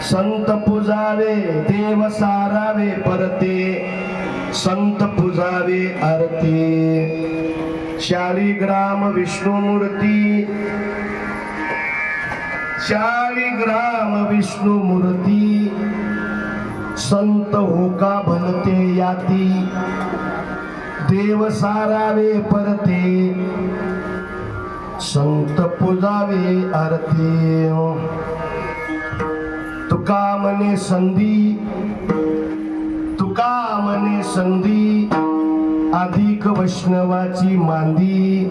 संत पुजावे देव सारावे परते. संत पुजावे आरती. शालिग्राम विष्णुमूर्ती. शालिग्राम विष्णुमूर्ती. संत होका भलते याती. देव सारावे परते. संत पुजावे आरती हो। तुका मने संधी तुका मने संधी अधिक वैष्णवाची मांदी।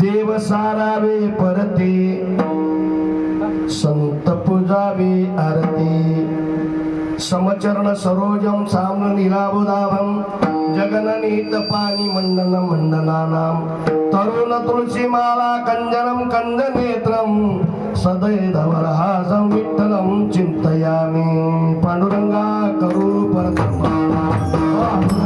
देव सारावे परते संत पुजावे आरती। समचरण सरोजम सामन निराबुदाभम। जगननीत पाणी मंडन मंडनानाम तरुण तुळशीमाला कंजनम कंद नेत्रम सदैधवरहासं विठ्ठलं चिन्तयामि पांडुरंगा करू परतमा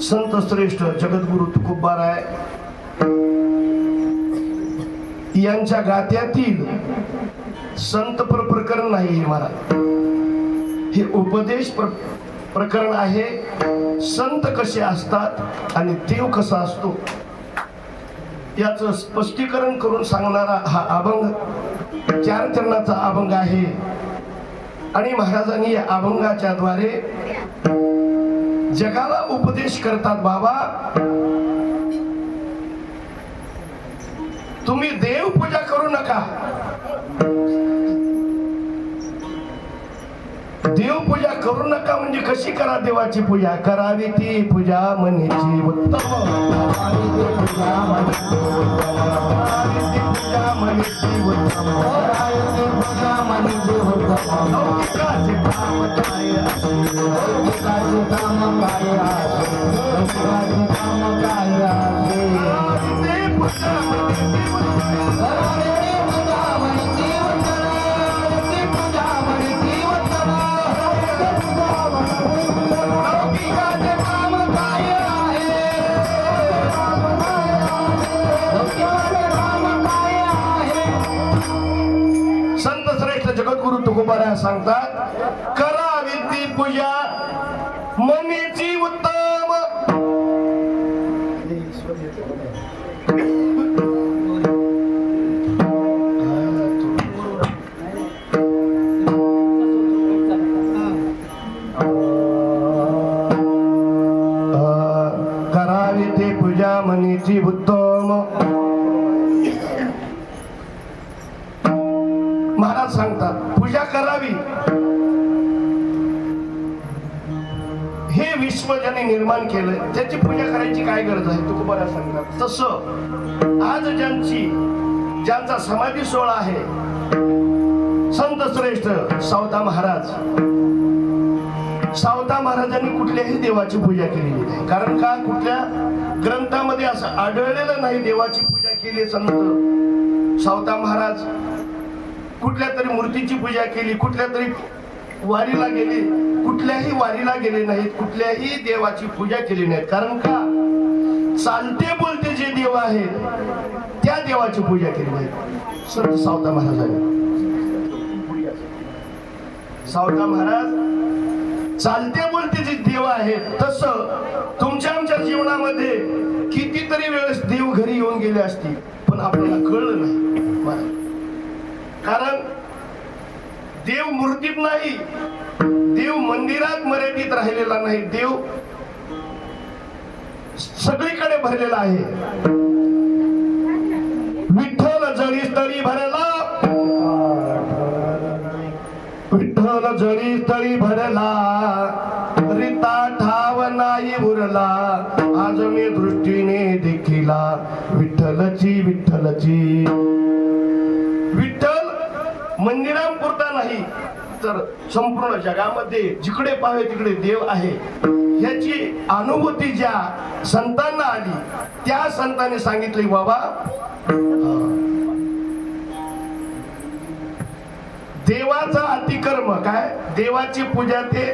संत श्रेष्ठ जगद्गुरु तुकोबार आहे यांच्या गात्यातील संत पर प्रकरण नाही हे महाराज हे उपदेश प्र प्रकरण आहे. संत कसे असतात आणि देव कसा असतो याचं स्पष्टीकरण करून सांगणारा हा अभंग चार चरणाचा अभंग आहे. आणि महाराजांनी या अभंगाच्या द्वारे जगाला उपदेश करतात बाबा. तुम्ही देव पूजा करू नका. देव पूजा करू नका म्हणजे कशी करा देवाची पूजा? करावी ती पूजा मनीची उत्तम. गुरु जगद्गुरु तुकोबारा सांगतात करावी ती पूजा मनीची उत्तम. करावी ती पूजा मनीची उत्तम. विश्व ज्याने निर्माण केलं त्याची पूजा करायची काय गरज आहे? तुकोबाला सांगतात तसं आज ज्यांची ज्यांचा समाधी सोहळा आहे संत श्रेष्ठ सावता महाराज. सावता महाराजांनी कुठल्याही देवाची पूजा केलेली नाही. कारण का? कुठल्या ग्रंथामध्ये असं आढळलेलं नाही देवाची पूजा केली संत सावता महाराज. कुठल्या तरी मूर्तीची पूजा केली कुठल्या तरी वारीला गेली कुठल्याही वारीला गेले नाहीत कुठल्याही देवाची पूजा केली नाही कारण का? चालते बोलते जे देव आहेत त्या देवाची पूजा केली नाही संत सावता महाराजांनी. सावता महाराज चालते बोलते जे देव आहेत तसं तुमच्या आमच्या जीवनामध्ये कितीतरी वेळेस देव घरी येऊन गेले असतील पण आपल्याला कळलं नाही. कारण देव मूर्तीत नाही शरीरात मर्यादित राहिलेला नाही देव सगळीकडे भरलेला आहे. विठ्ठल जळी तरी भरला. विठ्ठल जळी तरी भरला. रिता ठाव नाही उरला. आज मी दृष्टीने देखिला. विठ्ठलची विठ्ठलची. विठ्ठल मंदिरांपुरता नाही. तर संपूर्ण जगामध्ये जिकडे पाहावे तिकडे देव आहे. ह्याची अनुभूती ज्या संतांना आली त्या संतांनी सांगितले बाबा देवाचा अतिकर्म काय? देवाची पूजा ते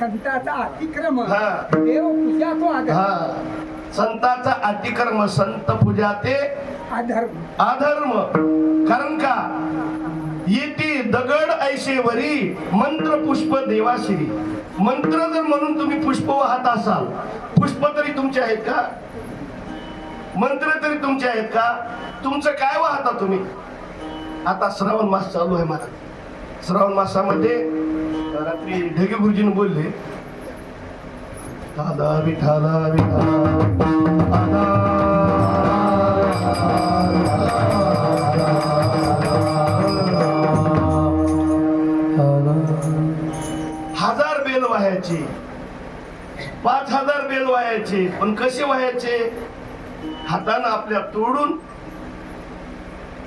संताचा अतिक्रम. हा. देव पूजा तो हा. संताचा अतिकर्म संत पूजा ते अधर्म अधर्म. कारण का? येती दगड ऐशेवरी मंत्र पुष्प देवाशिरी. मंत्र जर म्हणून तुम्ही पुष्प वाहत असाल पुष्प तरी तुमचे आहेत का? मंत्र तरी तुमचे आहेत का? तुमचं काय वाहता तुम्ही? आता श्रावण मास चालू आहे मला श्रावण मासामध्ये रात्री ढगे गुरुजीने बोलले दादा विठाला विठा व्हायचे पण कसे व्हायचे हातानं आपल्या तोडून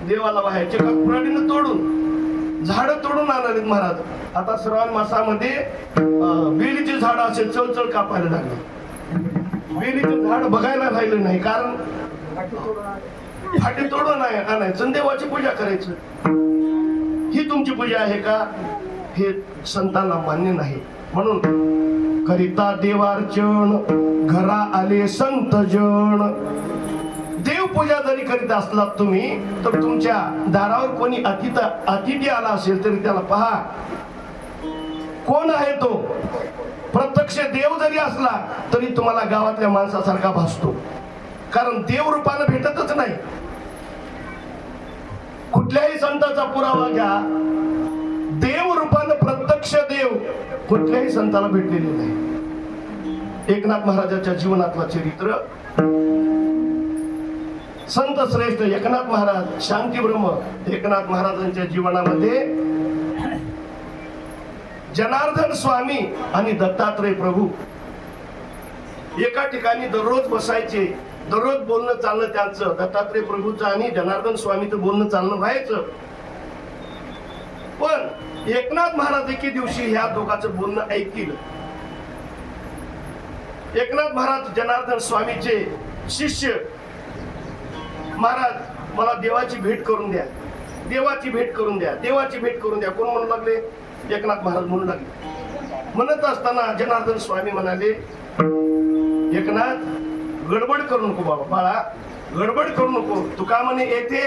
देवाला व्हायचे का कुराडीनं तोडून झाड तोडून आणालेत महाराज. आता श्रावण मासामध्ये अं, झाड असे चळचळ कापायला लागले. बेलीचं झाड बघायला राहिलं नाही कारण फाटे तोडून नाही आणायचं देवाची पूजा करायची. ही तुमची पूजा आहे का? हे संतांना मान्य नाही. म्हणून करिता देवार्चन घरा आले संत जन देवपूजा जरी करीत असलात तुम्ही तर तुमच्या दारावर कोणी अतिथ अतिथी आला असेल तरी त्याला पहा. कोण आहे तो? प्रत्यक्ष देव जरी असला तरी तुम्हाला गावातल्या माणसासारखा भासतो. कारण देव रूपानं भेटतच नाही. कुठल्याही संताचा पुरावा घ्या. देव रूपानं प्रत्यक्ष देव कुठल्याही संताला भेटलेले नाही. एकनाथ महाराजाच्या जीवनातला चरित्र. संत श्रेष्ठ एकनाथ महाराज शांती ब्रह्म एकनाथ महाराजांच्या जीवनामध्ये. जनार्दन स्वामी आणि दत्तात्रय प्रभू एका ठिकाणी दररोज बसायचे दररोज बोलणं चालणं त्यांचं दत्तात्रय प्रभूचं आणि जनार्दन स्वामीचं बोलणं चालणं व्हायचं. पण एकनाथ महाराज एके दिवशी ह्या दोघांचं बोलणं ऐकतील. एकनाथ महाराज जनार्दन स्वामीचे शिष्य. महाराज मला देवाची भेट करून द्या. देवाची भेट करून द्या. देवाची भेट करून द्या. कोण म्हणू लागले? एकनाथ महाराज म्हणू लागले. म्हणत असताना जनार्दन स्वामी म्हणाले एकनाथ गडबड करू नको बाबा बाळा. गडबड करू नको. तुका म्हणे येथे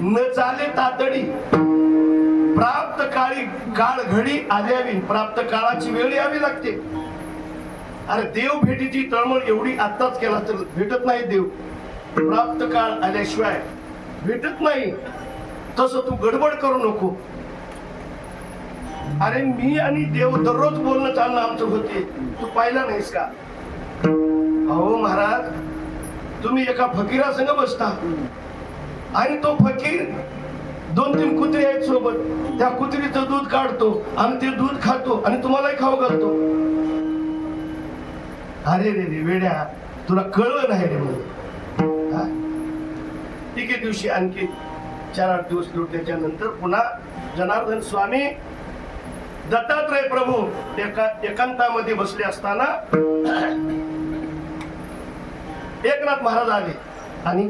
न चाले तातडी. प्राप्त काळी काळ घडी आल्यावी प्राप्त काळाची वेळ यावी लागते. अरे देव भेटीची तळमळ एवढी आत्ताच केला तर भेटत नाही देव. प्राप्त काळ आल्याशिवाय भेटत नाही. तसं तू गडबड करू नको. अरे मी आणि देव दररोज बोलणं चालणं आमचं होते. तू पाहिला नाहीस का? अहो महाराज तुम्ही एका फकीरासंग बसता. आणि तो फकीर दोन तीन कुत्री आहेत सोबत. त्या कुत्रीचं दूध काढतो आणि ते दूध खातो आणि तुम्हालाही खाऊ घालतो. अरे रे रे वेड्या तुला कळलं नाही रे म्हणून. ठीक एके दिवशी आणखी चार आठ दिवस लुटल्याच्या नंतर पुन्हा जनार्दन स्वामी दत्तात्रय प्रभू एका एकांतामध्ये बसले असताना एकनाथ महाराज आले आणि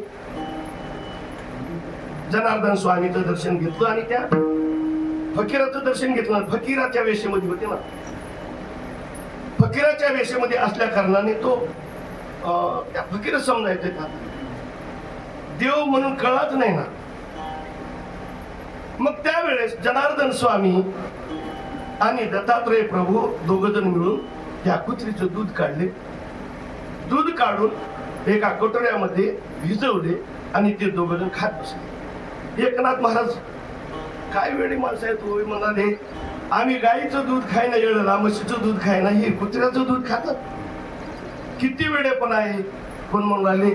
जनार्दन स्वामीचं दर्शन घेतलं आणि त्या फकीराचं दर्शन घेतलं. फकीराच्या वेशेमध्ये होते ना. फकीराच्या वेशेमध्ये असल्या कारणाने तो अं, त्या फकीर समजायचे का देव म्हणून कळाच नाही ना. मग त्यावेळेस जनार्दन स्वामी आणि दत्तात्रय प्रभू दोघ जण मिळून त्या कुत्रीचं दूध काढले. दूध काढून एका कटोऱ्यामध्ये भिजवले आणि ते दोघ जण खात बसले. एकनाथ महाराज काय वेळी माणसं आहेत होय म्हणाले. आम्ही गाईचं दूध खायना येळला म्हशीचं दूध खायना हे कुत्र्याचं दूध खातात? किती वेळे पण आहे. कोण म्हणाले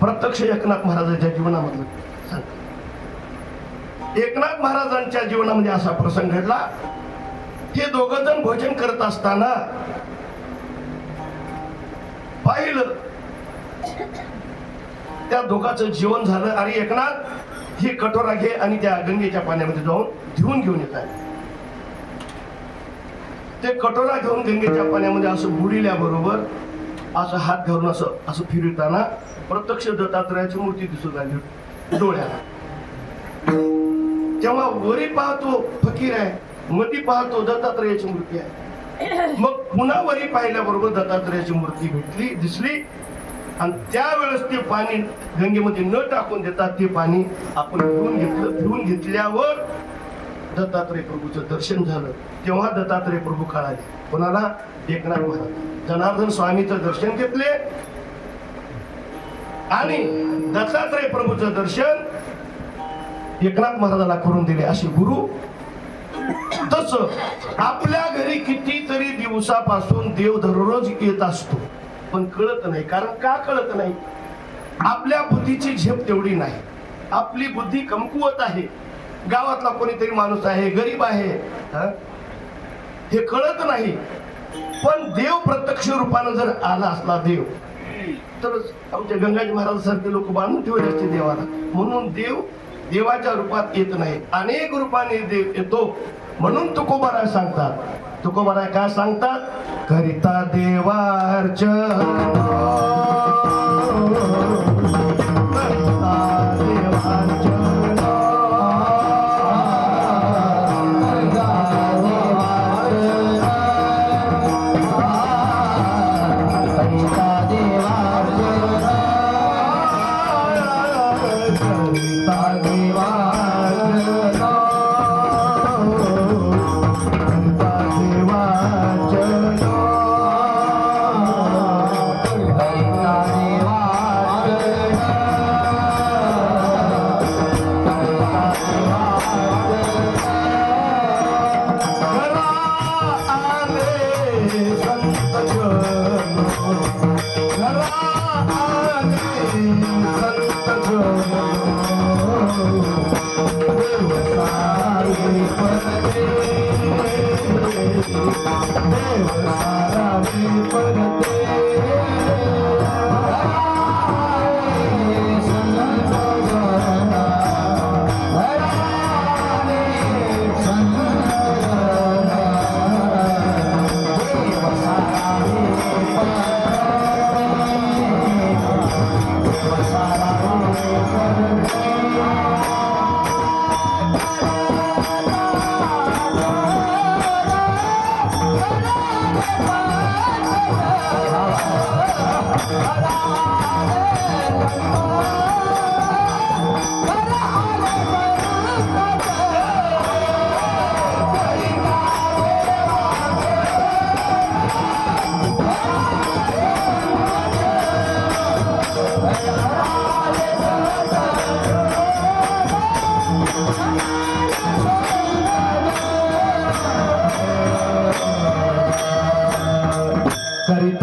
प्रत्यक्ष एकनाथ महाराजांच्या जीवनामधलं. सांग. एकनाथ महाराजांच्या जीवनामध्ये असा प्रसंग घडला. हे दोघ जण भोजन करत असताना पाहिलं. त्या दोघांचं जीवन झालं. आणि एकनाथ ही कटोरा घे आणि त्या गंगेच्या पाण्यामध्ये जाऊन धुवून घेऊन येत आहे ते कटोरा घेऊन गंगेच्या पाण्यामध्ये असं बुडिल्याबरोबर असं हात घालून असं असं फिरताना प्रत्यक्ष दत्तात्रयाची मूर्ती दिसून आली. डोळ्याला. तेव्हा वरी पाहतो फकीर आहे मती पाहतो दत्तात्रयाची मूर्ती आहे. मग पुन्हा वरी पाहिल्याबरोबर दत्तात्रयाची मूर्ती भेटली दिसली. आणि त्यावेळेस ते पाणी गंगेमध्ये न टाकून देतात ते पाणी आपण घेऊन घेतलं. घेऊन घेतल्यावर दत्तात्रय प्रभूचं दर्शन झालं. तेव्हा दत्तात्रय प्रभू काळाले. कोणाला? एकनाथ महाराज. जनार्दन स्वामीचं दर्शन घेतले. आणि दत्तात्रय प्रभूचं दर्शन एकनाथ महाराजाला करून दिले. असे गुरु तस आपल्या घरी कितीतरी दिवसापासून देव दररोज येत असतो. पण कळत नाही. कारण का कळत नाही? आपल्या बुद्धीची झेप तेवढी नाही. आपली बुद्धी कमकुवत आहे. गावातला कोणीतरी माणूस आहे गरीब आहे हं? हे कळत नाही. पण देव प्रत्यक्ष रूपानं जर आला असला देव तर आमच्या गंगाजी महाराज सारखे लोक बांधून ठेवले असते देवाला. म्हणून देव देवाच्या रूपात येत नाही. अनेक रूपाने देव येतो. म्हणून तुकोबाराय सांगतात तुकोबाराय काय सांगतात? करिता देवार्चन.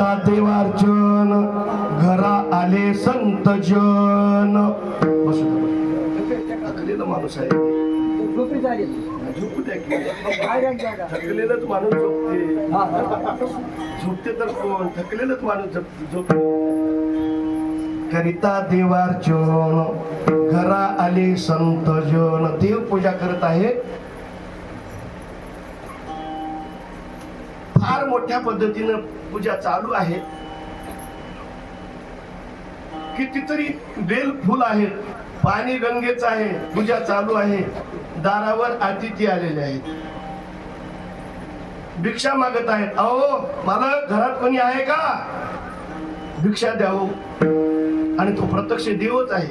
करिता देवार्चन घरा आले संत जन. थकलेला माणूस आहे. झोपी द्या की. थकलेलंच माणूस झोपते. झोपते तर कोण? थकलेलंच माणूस झोपते. करिता देवार्चन घरा आले संत जन. देव पूजा करत आहे. फार मोठ्या पद्धतीनं पूजा चालू आहे. कितीतरी बेल फुल आहेत पाणी गंगेच आहे. पूजा चालू आहे. दारावर अतिथी आलेले आहेत. भिक्षा मागत आहेत. अहो मला घरात कोणी आहे का? भिक्षा द्यावं. आणि तो प्रत्यक्ष देवच आहे.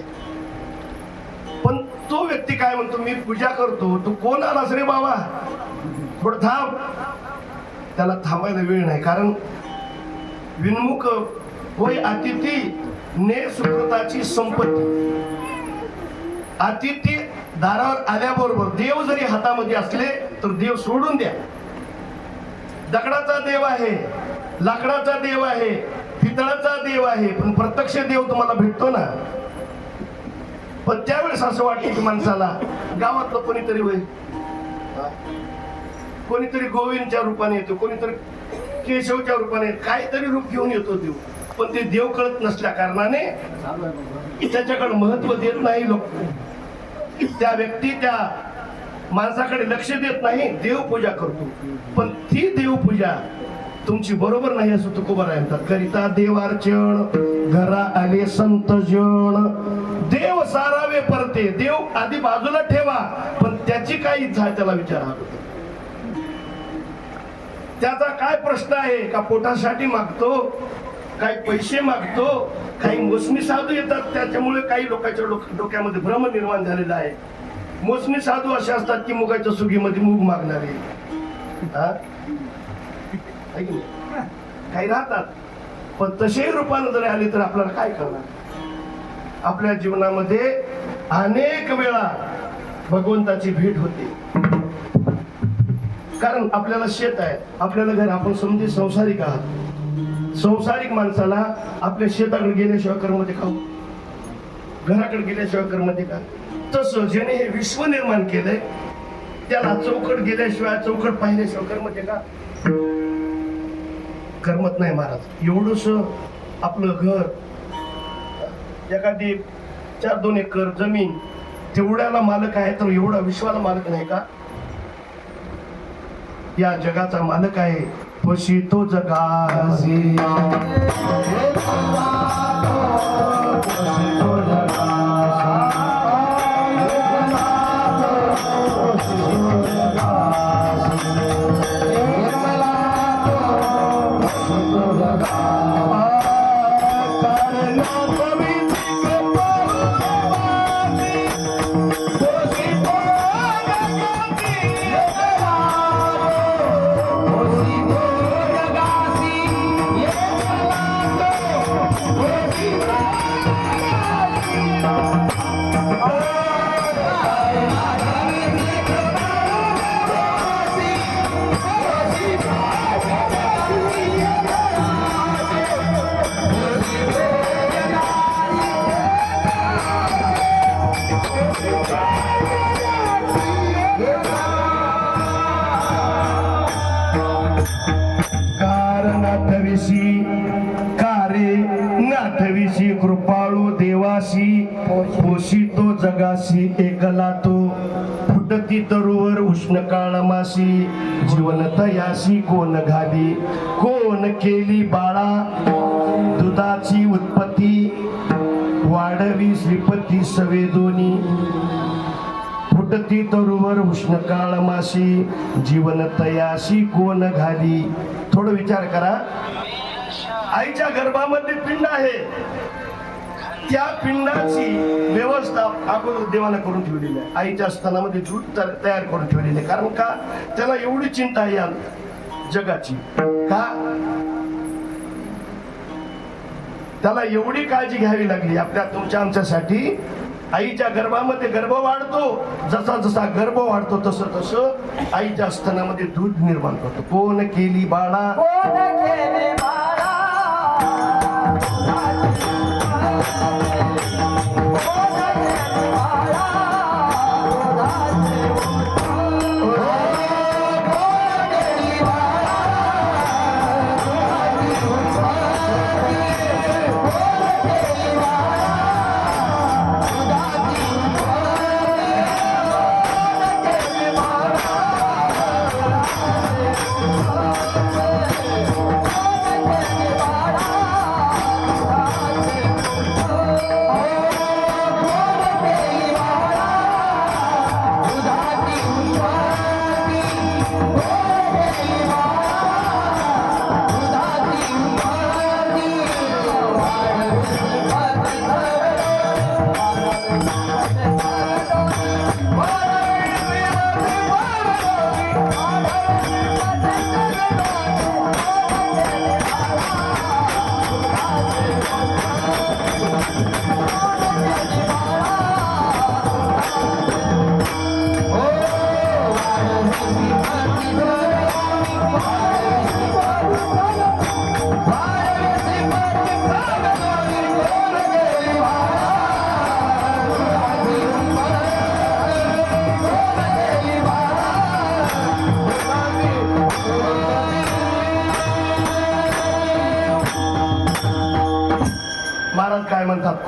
पण तो व्यक्ती काय म्हणतो? मी पूजा करतो. तू कोण आलास रे बाबा? थोडं थांब. त्याला थांबायला वेळ नाही. कारण विनमुख होय अतिथी ने सुकृताची संपत्ती. अतिथी दारावर आल्याबरोबर देव जरी हातामध्ये असले तर देव सोडून द्या. दगडाचा देव आहे लाकडाचा देव आहे पितळाचा देव आहे पण प्रत्यक्ष देव तुम्हाला भेटतो ना. पण त्यावेळेस असं वाटतं की माणसाला गावातलं कोणीतरी होईल कोणीतरी गोविंदच्या रूपाने येतो कोणीतरी केशवच्या रूपाने काहीतरी रूप घेऊन येतो देव. पण ते देव कळत नसल्या कारणाने त्याच्याकडे महत्त्व देत नाही लोक. त्या व्यक्ती त्या माणसाकडे लक्ष देत नाही देवपूजा करतो. पण ती देवपूजा तुमची बरोबर नाही असं तुकोबा म्हणतात करिता देवार्चन घरा आले संत जण. देव सारावे परते देव आधी बाजूला ठेवा पण त्याची काही इच्छा आहे त्याला विचारा त्याचा काय प्रश्न आहे? का पोटासाठी मागतो? काही पैसे मागतो? काही मोसमी साधू येतात त्याच्यामुळे काही लोकांच्या डोक- डोक्यामध्ये भ्रम निर्माण झालेला आहे. मोसमी साधू असे असतात की मुगाच्या सुगीमध्ये मूग मागणारे. काही राहतात. पण तसेही रूपानं जरी आले तर आपल्याला काय करणार? आपल्या जीवनामध्ये अनेक वेळा भगवंताची भेट होते. कारण आपल्याला शेत आहे. आपल्याला घर आपण समजे संसारिक आहात. संसारिक माणसाला आपल्या शेताकडे गेल्याशिवाय कर्मते खाऊ हो? घराकडे गेल्याशिवाय कर्मते का? तसं ज्याने हे विश्व निर्माण केलंय त्याला चौकट गेल्याशिवाय चौकट पाहिल्याशिवाय कर्मते का? करमत नाही महाराज. एवढस आपलं घर एखादी चार दोन एकर जमीन तेवढ्याला मालक आहे तर एवढा विश्वाला मालक नाही का? या जगाचा मालक आहे. पशी तो जगासी कारणाथविषयी जगाशी फुटती तरुवर उष्ण काळमासी जीवन तयासी कोण घाली? कोण केली बाळा? दुधाची उत्पत्ती. वाढवी श्रीपती सवेदोनी फुटती तरुवर उष्ण काळमासी जीवन तयासी कोण घाली? थोडं विचार करा. आईच्या गर्भामध्ये पिंड आहे. त्या पिंडाची व्यवस्था अगोदर देवाला करून ठेवलेली आहे. आईच्या स्थानामध्ये दूध तयार करून ठेवलेली आहे. कारण का? त्याला एवढी चिंता आहे या जगाची. का? त्याला एवढी काळजी घ्यावी लागली. आपल्या तुमच्या आमच्यासाठी. आईच्या गर्भामध्ये गर्भ वाढतो. जसा जसा गर्भ वाढतो तसं तसं आईच्या स्तनामध्ये दूध निर्माण करतो. कोण केली बाळा? कोण केले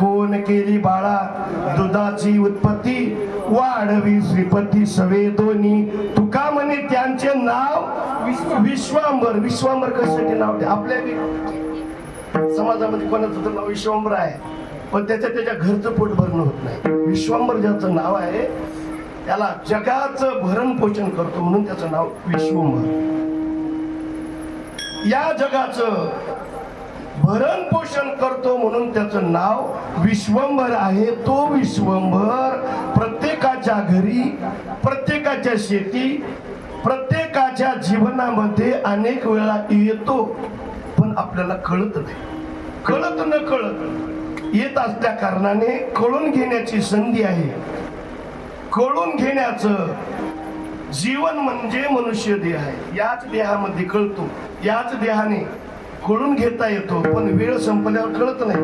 कोण केली बाळा? दुधाची उत्पत्ती वाढवी श्रीपती सवे दोन्ही. तुका म्हणे त्यांचे नाव विश्वांबर. विश्वांबर कशासाठी नाव ते आपल्या समाजामध्ये कोणाचं तर नाव विश्वांबर आहे. पण त्याच्या त्याच्या घरचं पोट भरणं होत नाही. विश्वांबर ज्याचं नाव आहे त्याला जगाचं भरण पोषण करतो म्हणून त्याचं नाव विश्वंभर या जगाचं भरण पोषण करतो म्हणून त्याचं नाव विश्वंभर आहे. तो विश्वंभर प्रत्येकाच्या घरी प्रत्येकाच्या शेती प्रत्येकाच्या जीवनामध्ये अनेक वेळा येतो पण आपल्याला कळत नाही. कळत न कळत येत असल्या कारणाने कळून घेण्याची संधी आहे. कळून घेण्याचं जीवन म्हणजे मनुष्य देह आहे. याच देहामध्ये कळतो. याच देहाने कळून घेता येतो पण वेळ संपल्यावर कळत नाही.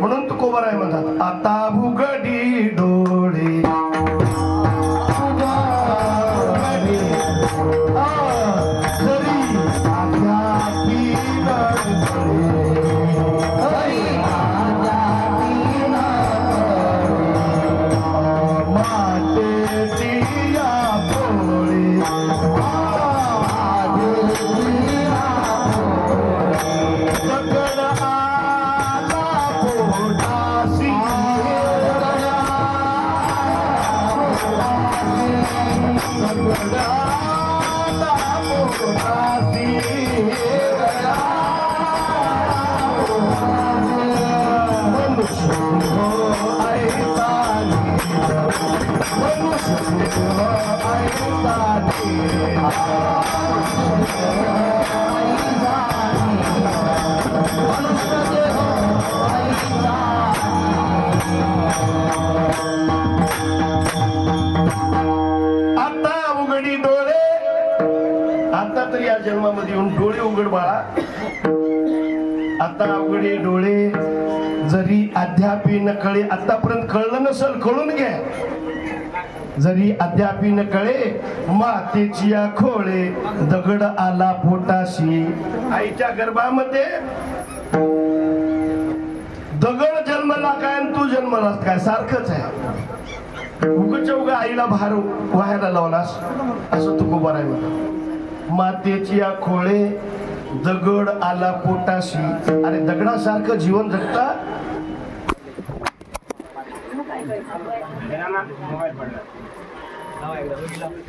म्हणून तुकोबा राय आहे म्हणतात आता भुगडी डो आता तर या जन्मामध्ये येऊन डोळे उघड बाळा. आता उघडे डोळे जरी अद्यापी न कळे आतापर्यंत कळलं नसल कळून घ्या. जरी अद्यापी न कळे मातेची या खोळे दगड आला पोटाशी. आईच्या गर्भामध्ये दगड जन्मला काय आणि तू जन्मलास काय? सारखंच आहे. उगच्या उगा आईला भार व्हायला लावलास. असं तू गोबर आहे मातेची या खोळे दगड आला पोटाशी. अरे दगडासारखं जीवन जगता?